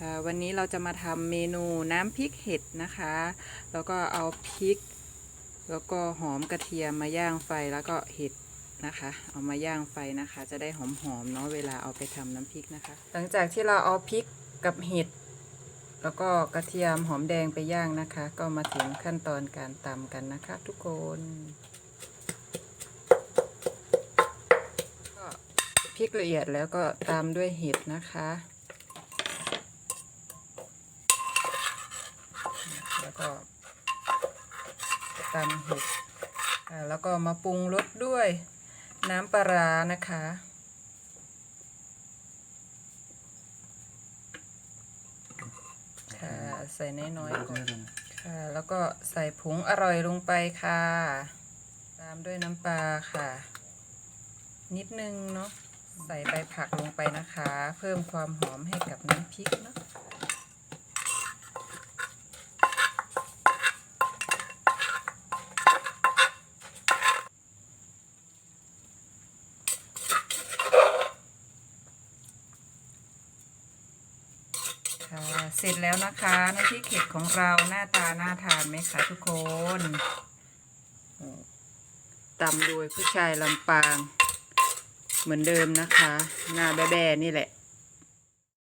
ค่ะวันนี้เราจะมาทำเมนูน้ำพริกเห็ดนะคะ แล้วก็เอาพริก แล้วก็หอมกระเทียมมาย่างไฟแล้วก็เห็ดนะคะ เอามาย่างไฟนะคะ จะได้หอมๆเนาะเวลาเอาไปทำน้ำพริกนะคะ หลังจากที่เราเอาพริกกับเห็ดแล้วก็กระเทียมหอมแดงไปย่างนะคะ ก็มาถึงขั้นตอนการตำกันนะคะ ทุกคนก็พริกละเอียดแล้วก็ตามด้วยเห็ดนะคะ แล้วก็ตำเห็ดแล้วก็มาปรุงรสด้วยน้ำปลาร้านะคะ ค่ะใส่น้อยๆก่อนค่ะแล้วก็ใส่ผงอร่อยลงไปค่ะ ตามด้วยน้ำปลาค่ะ นิดนึงเนาะใส่ใบผักลงไปนะคะ เพิ่มความหอมให้กับน้ำพริกเนาะ ค่ะเสร็จแล้วนะคะน้ำพริกเห็ดของเราหน้าตาน่าทานไหมคะทุกคนตำโดยผู้ชายลำปาง เหมือนเดิมนะคะ หน้าแบ่ๆนี่แหละ